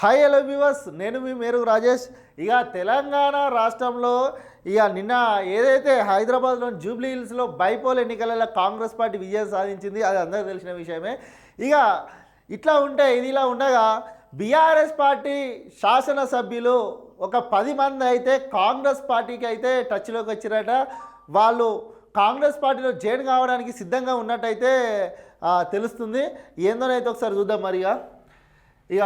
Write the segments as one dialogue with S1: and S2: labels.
S1: Hi hello viewers నేను మీ మేరు రాజేష్. ఇక తెలంగాణ రాష్ట్రంలో ఇక నిన్న ఏదైతే హైదరాబాద్లోని జూబ్లీ హిల్స్లో బైపోల్ ఎన్నికలలో కాంగ్రెస్ పార్టీ విజయం సాధించింది అది అందరికీ తెలిసిన విషయమే. ఇక ఇట్లా ఉంటే ఇది ఇలా ఉండగా బీఆర్ఎస్ పార్టీ శాసనసభ్యులు ఒక పది మంది అయితే కాంగ్రెస్ పార్టీకి అయితే టచ్లోకి వచ్చారట. వాళ్ళు కాంగ్రెస్ పార్టీలో జాయిన్ కావడానికి సిద్ధంగా ఉన్నట్టయితే తెలుస్తుంది. ఏందోనైతే ఒకసారి చూద్దాం మరిగా ఇక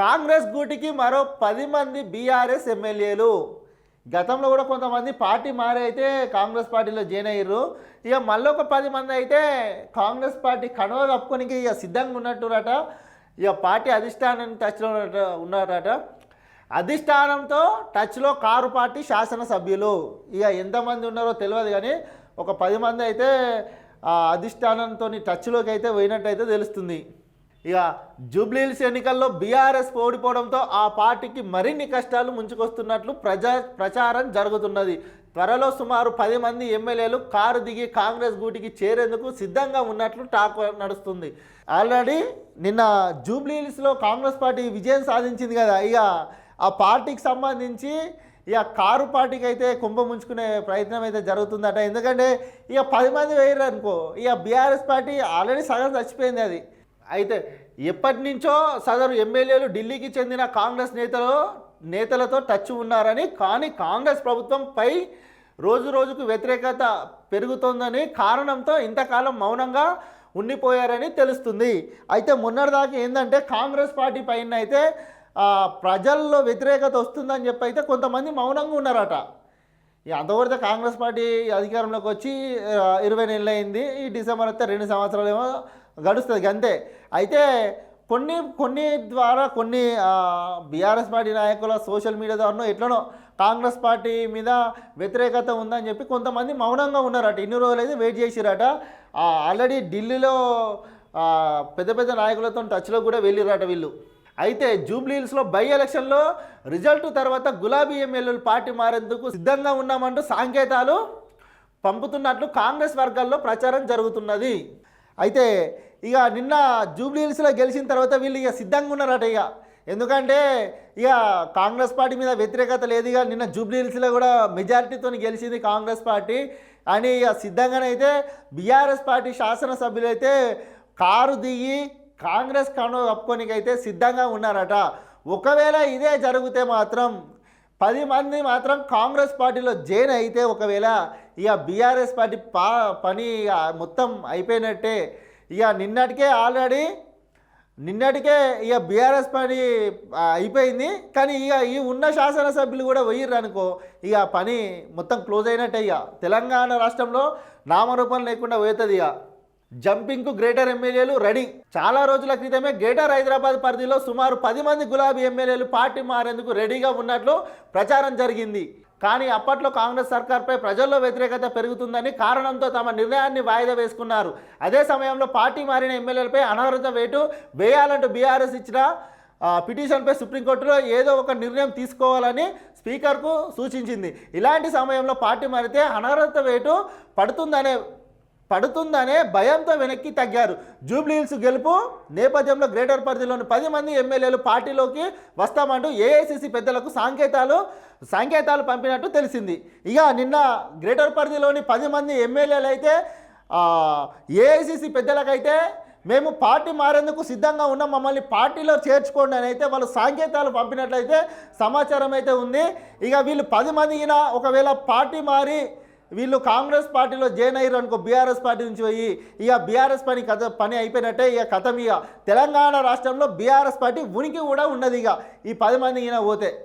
S1: కాంగ్రెస్ గూటికి మరో పది మంది బీఆర్ఎస్ ఎమ్మెల్యేలు. గతంలో కూడా కొంతమంది పార్టీ మారి అయితే కాంగ్రెస్ పార్టీలో జాయిన్ అయ్యారు ఇక మళ్ళీ ఒక పది మంది అయితే కాంగ్రెస్ పార్టీ కడవ కప్పుకోనికి ఇక సిద్ధంగా ఉన్నట్టురట. ఇక పార్టీ అధిష్టానం టచ్లో ఉన్నారట. అధిష్టానంతో టచ్లో కారు పార్టీ శాసనసభ్యులు. ఇక ఎంతమంది ఉన్నారో తెలియదు కానీ ఒక పది మంది అయితే ఆ అధిష్టానంతో టచ్లోకి అయితే పోయినట్టయితే తెలుస్తుంది. ఇక జూబ్లీహిల్స్ ఎన్నికల్లో బీఆర్ఎస్ ఓడిపోవడంతో ఆ పార్టీకి మరిన్ని కష్టాలు ముంచుకొస్తున్నట్లు ప్రజా ప్రచారం జరుగుతున్నది. త్వరలో సుమారు పది మంది ఎమ్మెల్యేలు కారు దిగి కాంగ్రెస్ గూటికి చేరేందుకు సిద్ధంగా ఉన్నట్లు టాక్ నడుస్తుంది. ఆల్రెడీ నిన్న జూబ్లీహిల్స్లో కాంగ్రెస్ పార్టీ విజయం సాధించింది కదా. ఇక ఆ పార్టీకి సంబంధించి ఇక కారు పార్టీకి అయితే కుంభ ముంచుకునే ప్రయత్నం అయితే జరుగుతుందట. ఎందుకంటే ఇక పది మంది వేయరు అనుకో ఇక బీఆర్ఎస్ పార్టీ ఆల్రెడీ సగం చచ్చిపోయింది అది. అయితే ఎప్పటి నుంచో సదరు ఎమ్మెల్యేలు ఢిల్లీకి చెందిన కాంగ్రెస్ నేతలు నేతలతో టచ్ ఉన్నారని కానీ కాంగ్రెస్ ప్రభుత్వంపై రోజు రోజుకు వ్యతిరేకత పెరుగుతోందని కారణంతో ఇంతకాలం మౌనంగా ఉండిపోయారని తెలుస్తుంది. అయితే మొన్నటిదాకా ఏంటంటే కాంగ్రెస్ పార్టీ పైన అయితే ప్రజల్లో వ్యతిరేకత వస్తుందని చెప్పి అయితే కొంతమంది మౌనంగా ఉన్నారట. అంతవరకు కాంగ్రెస్ పార్టీ అధికారంలోకి వచ్చి ఇరవై నెలలు అయింది ఈ డిసెంబర్ అయితే రెండు సంవత్సరాలు ఏమో గడుస్తుంది అంతే అయితే కొన్ని కొన్ని ద్వారా కొన్ని బీఆర్ఎస్ పార్టీ నాయకుల సోషల్ మీడియా ద్వారానో ఎట్లనో కాంగ్రెస్ పార్టీ మీద వ్యతిరేకత ఉందని చెప్పి కొంతమంది మౌనంగా ఉన్నారట. ఇన్ని రోజులు అయితే వెయిట్ చేసిరట. ఆల్రెడీ ఢిల్లీలో పెద్ద పెద్ద నాయకులతో టచ్లో కూడా వెళ్ళిరట వీళ్ళు. అయితే జూబ్లీహిల్స్లో బై ఎలక్షన్లో రిజల్ట్ తర్వాత గులాబీ ఎమ్మెల్యేలు పార్టీ మారేందుకు సిద్ధంగా ఉన్నామంటూ సంకేతాలు పంపుతున్నట్లు కాంగ్రెస్ వర్గాల్లో ప్రచారం జరుగుతున్నది. అయితే ఇక నిన్న జూబ్లీహిల్స్లో గెలిచిన తర్వాత వీళ్ళు ఇక సిద్ధంగా ఉన్నారట ఇక. ఎందుకంటే ఇక కాంగ్రెస్ పార్టీ మీద వ్యతిరేకత లేదు ఇక. నిన్న జూబ్లీహిల్స్లో కూడా మెజారిటీతో గెలిచింది కాంగ్రెస్ పార్టీ. అని ఇక సిద్ధంగానైతే బీఆర్ఎస్ పార్టీ శాసనసభ్యులు అయితే కారు దిగి కాంగ్రెస్ కను కప్పుకోనికైతే సిద్ధంగా ఉన్నారట. ఒకవేళ ఇదే జరిగితే మాత్రం పది మంది మాత్రం కాంగ్రెస్ పార్టీలో జైన్ అయితే ఒకవేళ ఇక బీఆర్ఎస్ పార్టీ పా పని ఇక మొత్తం అయిపోయినట్టే ఇక నిన్నటికే ఆల్రెడీ నిన్నటికే ఇక బీఆర్ఎస్ పని అయిపోయింది. కానీ ఇక ఈ ఉన్న శాసనసభ్యులు కూడా పోయిర్రు అనుకో ఇక పని మొత్తం క్లోజ్ అయినట్టే ఇక. తెలంగాణ రాష్ట్రంలో నామరూపం లేకుండా పోతుంది ఇక. జంపింగ్కు గ్రేటర్ ఎమ్మెల్యేలు రెడీ. చాలా రోజుల క్రితమే గ్రేటర్ హైదరాబాద్ పరిధిలో సుమారు పది మంది గులాబీ ఎమ్మెల్యేలు పార్టీ మారేందుకు రెడీగా ఉన్నట్లు ప్రచారం జరిగింది. కానీ అప్పట్లో కాంగ్రెస్ సర్కార్పై ప్రజల్లో వ్యతిరేకత పెరుగుతుందని కారణంతో తమ నిర్ణయాన్ని వాయిదా వేసుకున్నారు. అదే సమయంలో పార్టీ మారిన ఎమ్మెల్యేలపై అనర్హత వేటు వేయాలంటూ బీఆర్ఎస్ ఇచ్చిన పిటిషన్పై సుప్రీంకోర్టులో ఏదో ఒక నిర్ణయం తీసుకోవాలని స్పీకర్కు సూచించింది. ఇలాంటి సమయంలో పార్టీ మారితే అనర్హత వేటు పడుతుందనే పడుతుందనే భయంతో వెనక్కి తగ్గారు. జూబ్లీహిల్స్ గెలుపు నేపథ్యంలో గ్రేటర్ పరిధిలోని పది మంది ఎమ్మెల్యేలు పార్టీలోకి వస్తామంటూ ఏఐసిసి పెద్దలకు సంకేతాలు సంకేతాలు పంపినట్టు తెలిసింది. ఇక నిన్న గ్రేటర్ పరిధిలోని పది మంది ఎమ్మెల్యేలు అయితే ఏఐసిసి పెద్దలకైతే మేము పార్టీ మారేందుకు సిద్ధంగా ఉన్నాం మమ్మల్ని పార్టీలో చేర్చుకోండి అని అయితే వాళ్ళు సంకేతాలు పంపినట్లయితే సమాచారం అయితే ఉంది. ఇక వీళ్ళు పది మంది అయినా ఒకవేళ పార్టీ మారి వీళ్ళు కాంగ్రెస్ పార్టీలో జాయిన్ అయ్యారు అనుకో బీఆర్ఎస్ పార్టీ నుంచి పోయి ఇక బీఆర్ఎస్ పని కథ పని అయిపోయినట్టే ఇక కథం ఇక. తెలంగాణ రాష్ట్రంలో బీఆర్ఎస్ పార్టీ ఉనికి కూడా ఉన్నది ఇక. ఈ పది మంది ఈయన పోతే.